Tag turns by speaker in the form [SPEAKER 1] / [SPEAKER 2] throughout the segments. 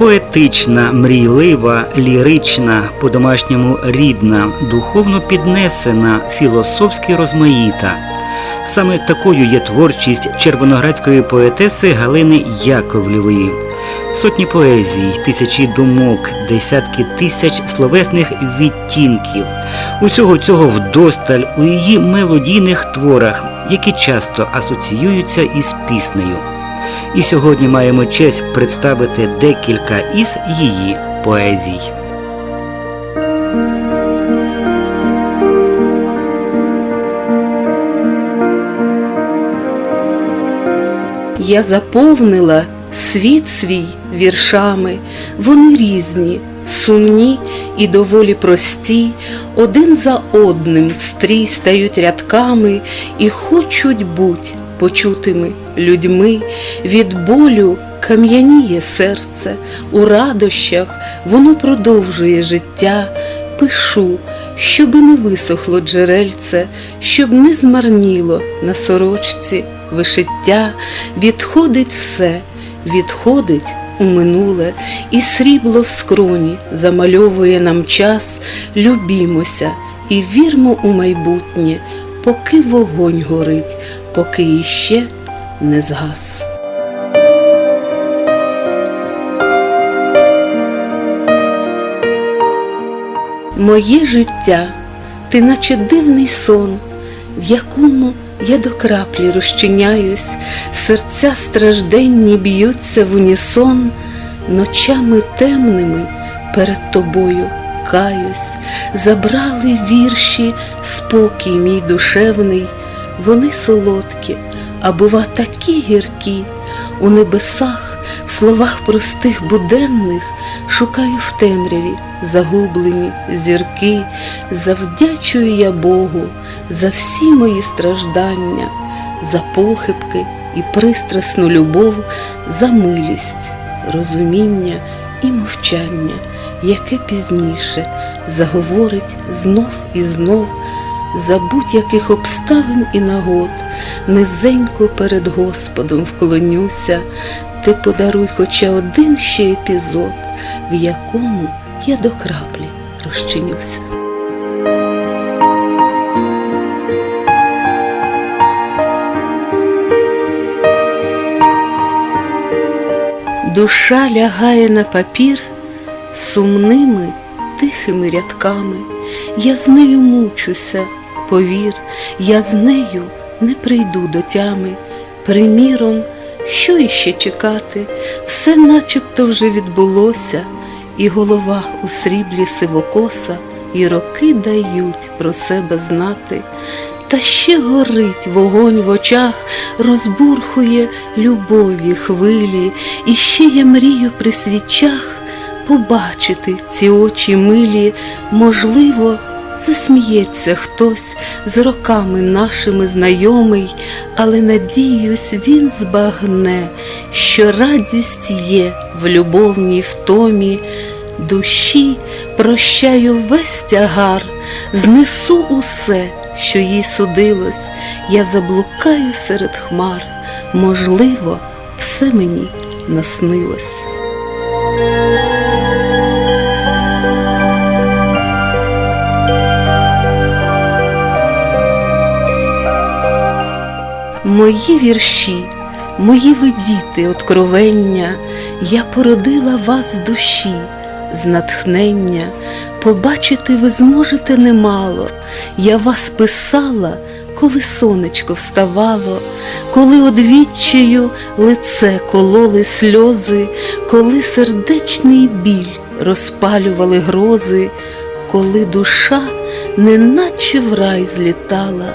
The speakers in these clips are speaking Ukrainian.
[SPEAKER 1] Поетична, мрійлива, лірична, по-домашньому рідна, духовно піднесена, філософськи розмаїта. Саме такою є творчість червоноградської поетеси Галини Яковлєвої. Сотні поезій, тисячі думок, десятки тисяч словесних відтінків. Усього цього вдосталь у її мелодійних творах, які часто асоціюються із піснею. І сьогодні маємо честь представити декілька із її поезій.
[SPEAKER 2] Я заповнила світ свій віршами, вони різні, сумні і доволі прості, один за одним встрій стають рядками і хочуть буть почутими людьми, від болю кам'яніє серце, у радощах воно продовжує життя, пишу, щоби не висохло джерельце, щоб не змарніло на сорочці вишиття, відходить все, відходить у минуле, і срібло в скроні замальовує нам час, любімося і вірмо у майбутнє, поки вогонь горить, поки іще не згас. Моє життя, ти наче дивний сон, в якому я до краплі розчиняюсь, серця стражденні б'ються в унісон, ночами темними перед тобою каюсь, забрали вірші, спокій мій душевний, вони солодкі, а бува такі гіркі, у небесах, в словах простих буденних шукаю в темряві загублені зірки, завдячую я Богу за всі мої страждання, за похибки і пристрасну любов, за милість, розуміння і мовчання, яке пізніше заговорить знов і знов, за будь-яких обставин і нагод, низенько перед Господом вклонюся, ти подаруй хоча один ще епізод, в якому я до краплі розчинюся. Душа лягає на папір сумними тихими рядками. Я з нею мучуся, повір, я з нею не прийду до тями. Приміром, що іще чекати, все начебто вже відбулося, і голова у сріблі сивокоса, і роки дають про себе знати. Та ще горить вогонь в очах, розбурхує любові хвилі, і ще я мрію при свічах побачити ці очі милі, можливо, засміється хтось з роками нашими знайомий, але надіюсь, він збагне, що радість є в любовній втомі. Душі прощаю весь тягар, знесу усе, що їй судилось, я заблукаю серед хмар, можливо, все мені наснилось. Мої вірші, мої ви діти, откровення, я породила вас душі, з натхнення, побачити ви зможете немало. Я вас писала, коли сонечко вставало, коли одвіччю лице кололи сльози, коли сердечний біль розпалювали грози, коли душа неначе в рай злітала,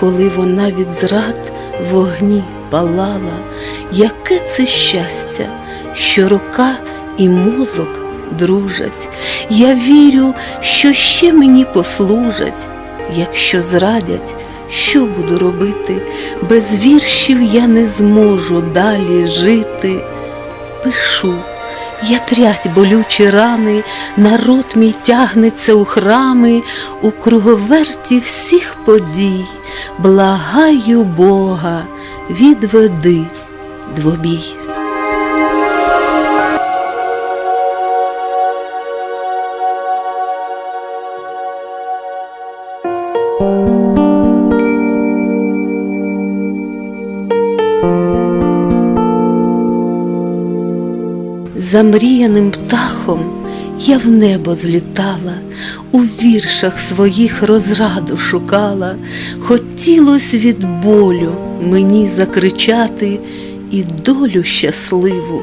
[SPEAKER 2] коли вона від зрад вогні палала, яке це щастя, що рука і мозок дружать. Я вірю, що ще мені послужать, якщо зрадять, що буду робити, без віршів я не зможу далі жити. Пишу, я трять болючі рани, народ мій тягнеться у храми, у круговерті всіх подій, Благаю Бога, відведи двобій. Замріяним птахом я в небо злітала, у віршах своїх розраду шукала, хотілось від болю мені закричати і долю щасливу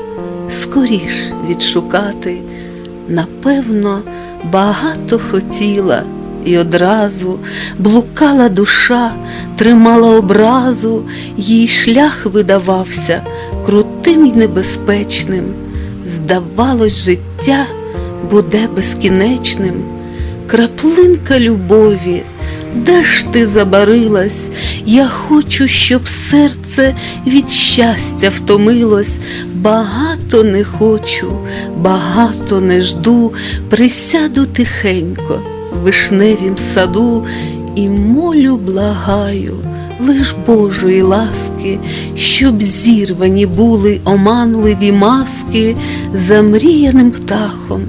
[SPEAKER 2] скоріш відшукати. Напевно, багато хотіла і одразу блукала душа, тримала образу, їй шлях видавався крутим й небезпечним. Здавалось, життя буде безкінечним. Краплинка любові, де ж ти забарилась? Я хочу, щоб серце від щастя втомилось. Багато не хочу, багато не жду, присяду тихенько в вишневім саду і молю, благаю, лиш Божої ласки, щоб зірвані були оманливі маски, замріяним птахом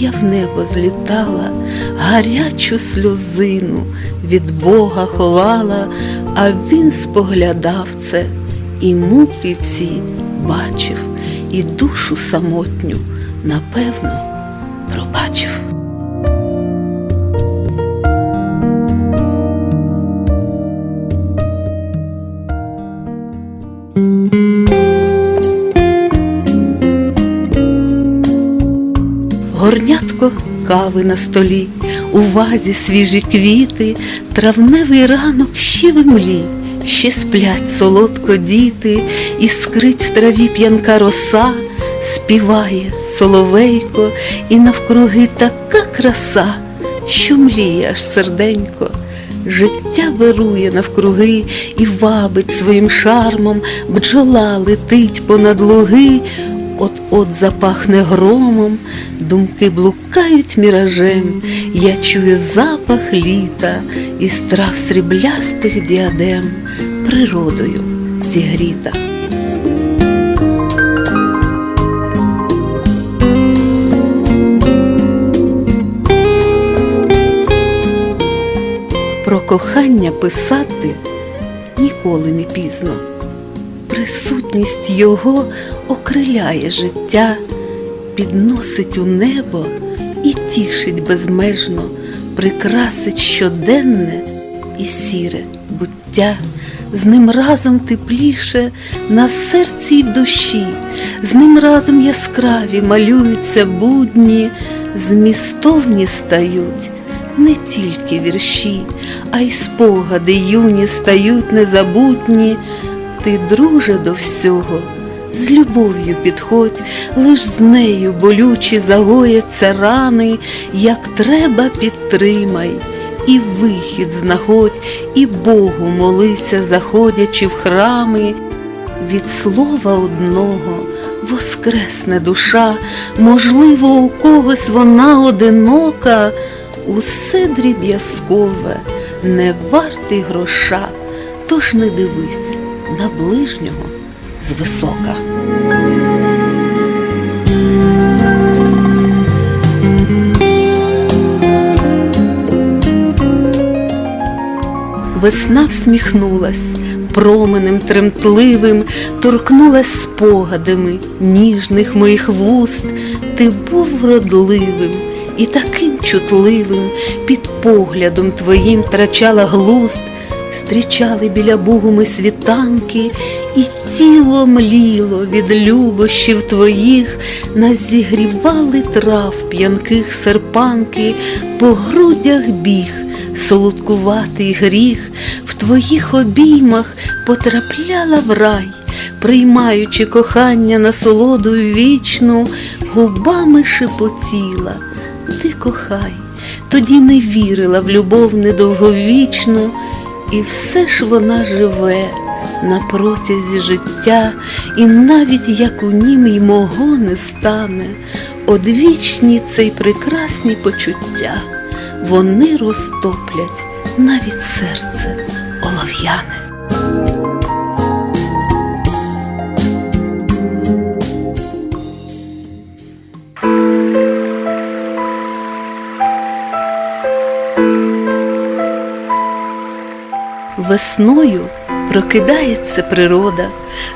[SPEAKER 2] я в небо злітала, гарячу сльозину від Бога ховала, а він споглядав це і муки ці бачив, і душу самотню, напевно, пробачив. Горнятко кави на столі, у вазі свіжі квіти, травневий ранок ще в імлі, ще сплять солодко діти, іскрить в траві п'янка роса, співає соловейко, і навкруги така краса, що мліє аж серденько. Життя вирує навкруги і вабить своїм шармом, бджола летить понад луги, от-от запахне громом, думки блукають міражем, я чую запах літа і страх сріблястих діадем, природою зігріта. Про кохання писати ніколи не пізно. Присутність його окриляє життя, підносить у небо і тішить безмежно, прикрасить щоденне і сіре буття, з ним разом тепліше на серці й в душі, з ним разом яскраві малюються будні, змістовні стають не тільки вірші, а й спогади юні стають незабутні. Ти, друже, до всього, з любов'ю підходь, лиш з нею болючі загояться рани, як треба підтримай, і вихід знаходь, і Богу молися, заходячи в храми. Від слова одного воскресне душа, можливо, у когось вона одинока, усе дріб'язкове, не вартий гроша, тож не дивись на ближнього звисока. Весна всміхнулась променем тремтливим, торкнулась спогадами ніжних моїх вуст. Ти був вродливим і таким чутливим, під поглядом твоїм втрачала глузд, стрічали біля бугу ми світанки, і тіло мліло від любощів твоїх, нас зігрівали трав п'янких серпанки, по грудях біг солодкуватий гріх, в твоїх обіймах потрапляла в рай, приймаючи кохання насолодою вічну, губами шепотіла, ти кохай, тоді не вірила в любов недовговічну, і все ж вона живе на протязі життя, і навіть як у нім й мого не стане, одвічні цей прекрасні почуття вони розтоплять навіть серце олов'яне. Весною прокидається природа,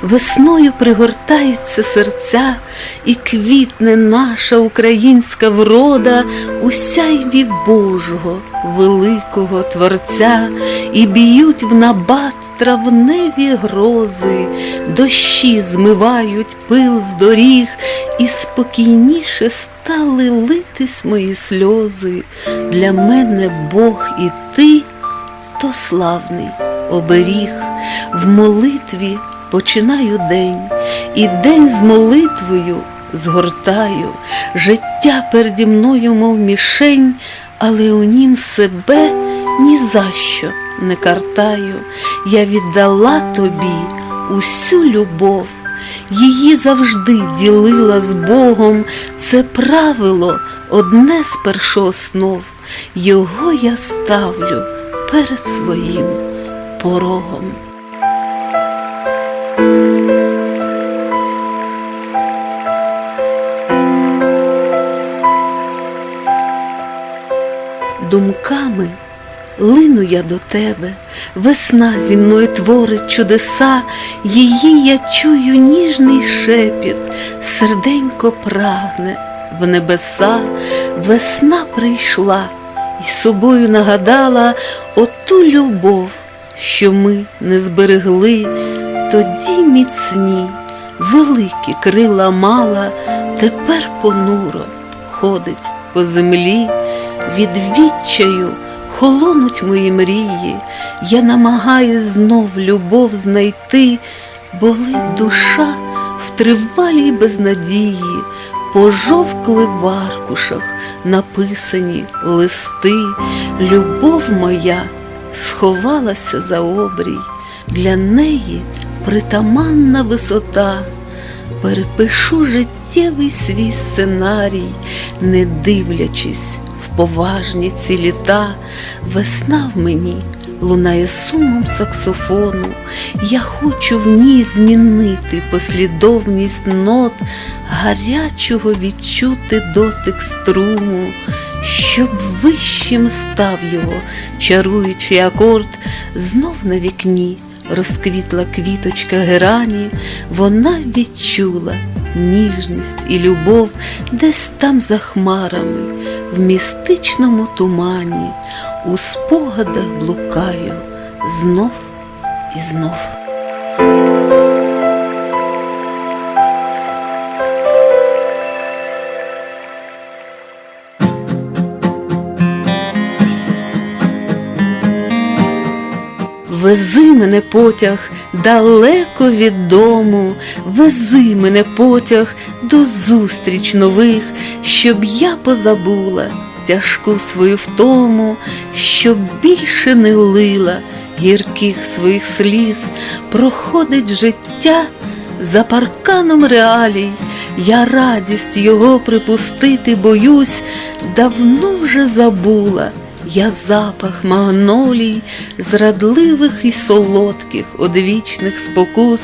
[SPEAKER 2] весною пригортаються серця, і квітне наша українська врода у сяйві Божого, великого Творця, і б'ють в набат травневі грози, дощі змивають пил з доріг, і спокійніше стали литись мої сльози. Для мене Бог і ти то славний оберіг. В молитві починаю день, і день з молитвою згортаю. Життя переді мною, мов мішень, але у нім себе ні за що не картаю. Я віддала тобі усю любов. Її завжди ділила з Богом, це правило одне з першооснов. Його я ставлю перед своїм порогом. Думками лину я до тебе, весна зі мною творить чудеса, її я чую ніжний шепіт, серденько прагне в небеса, весна прийшла і собою нагадала оту любов, що ми не зберегли, тоді міцні, великі крила мала, тепер понуро ходить по землі, від відчаю холонуть мої мрії, я намагаюсь знов любов знайти, болить душа в тривалій безнадії, пожовкли в аркушах написані листи, любов моя сховалася за обрій, для неї притаманна висота. Перепишу життєвий свій сценарій, не дивлячись в поважні ці літа, весна в мені лунає сумом саксофону. Я хочу в ній змінити послідовність нот, гарячого відчути дотик струму, щоб вищим став його чаруючий акорд, знов на вікні розквітла квіточка герані, вона відчула ніжність і любов десь там за хмарами, в містичному тумані, у спогадах блукаю знов і знов. Вези мене потяг далеко від дому, вези мене потяг до зустріч нових, щоб я позабула тяжку свою втому, щоб більше не лила гірких своїх сліз, проходить життя за парканом реалій. Я радість його припустити боюсь, давно вже забула. Я запах магнолій, зрадливих і солодких, одвічних спокус,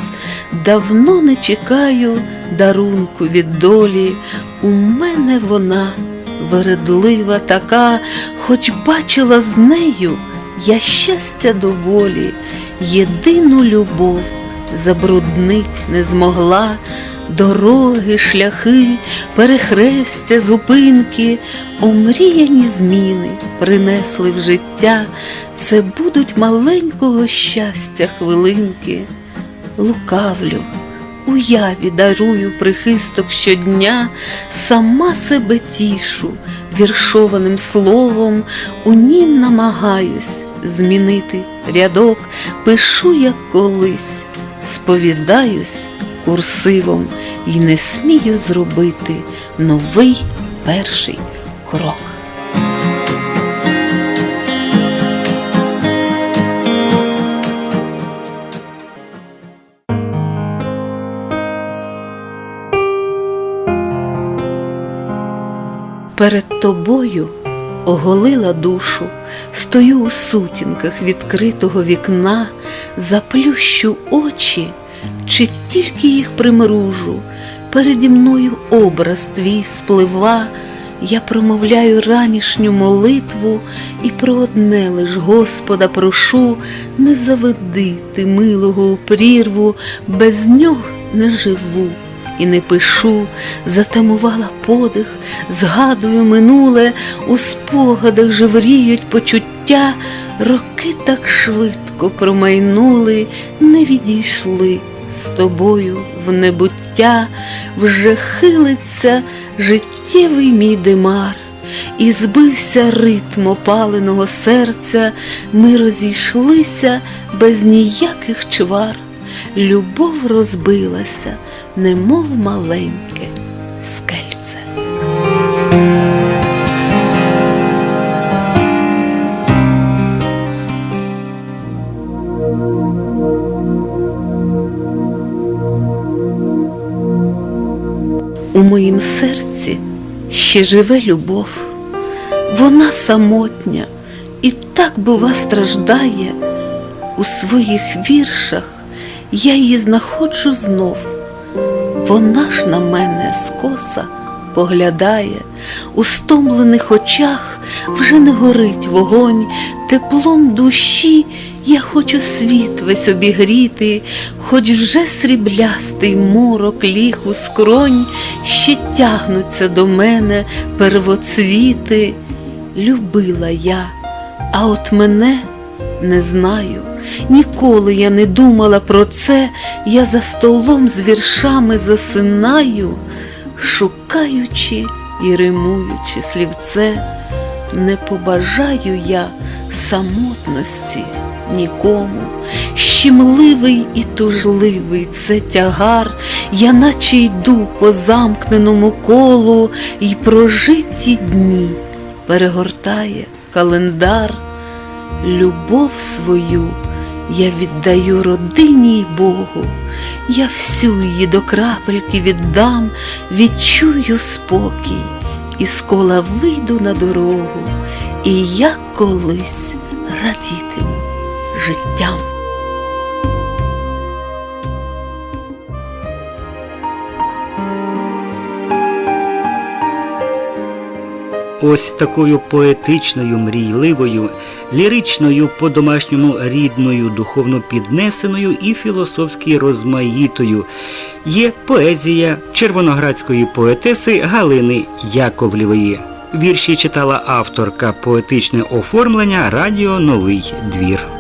[SPEAKER 2] давно не чекаю дарунку від долі. У мене вона вередлива така, хоч бачила з нею я щастя доволі, єдину любов забруднить не змогла. Дороги, шляхи, перехрестя, зупинки, омріяні зміни принесли в життя, це будуть маленького щастя хвилинки. Лукавлю, уяві дарую прихисток щодня, сама себе тішу, віршованим словом, у нім намагаюсь змінити рядок, пишу, як колись, сповідаюсь курсивом і не смію зробити новий перший крок. Перед тобою оголила душу, стою у сутінках відкритого вікна, заплющу очі чи тільки їх примружу, переді мною образ твій сплива, я промовляю ранішню молитву і про одне лиш Господа прошу, не заведи ти милого у прірву, без нього не живу і не пишу, затамувала подих, згадую минуле, у спогадах жевріють почуття, роки так швидко промайнули, не відійшли з тобою в небуття, вже хилиться життєвий мій димар. І збився ритм опаленого серця, ми розійшлися без ніяких чвар. Любов розбилася, немов маленьке скельце. У моїм серці ще живе любов, вона самотня і так, бува, страждає. У своїх віршах я її знаходжу знов. Вона ж на мене скоса поглядає, у стомлених очах вже не горить вогонь, теплом душі я хочу світ весь обігріти, хоч вже сріблястий морок ліг у скронь, ще тягнуться до мене первоцвіти. Любила я, а от мене не знаю. Ніколи я не думала про це, я за столом з віршами засинаю, шукаючи і римуючи слівце, не побажаю я самотності нікому. Щемливий і тужливий це тягар, я наче йду по замкненому колу, і прожиті дні перегортає календар. Любов свою я віддаю родині й Богу, я всю її до крапельки віддам, відчую спокій, і з кола вийду на дорогу, і я колись радітиму життям.
[SPEAKER 1] Ось такою поетичною, мрійливою, ліричною, по-домашньому рідною, духовно піднесеною і філософськи розмаїтою є поезія червоноградської поетеси Галини Яковлєвої. Вірші читала авторка поетичне оформлення Радіо Новий двір.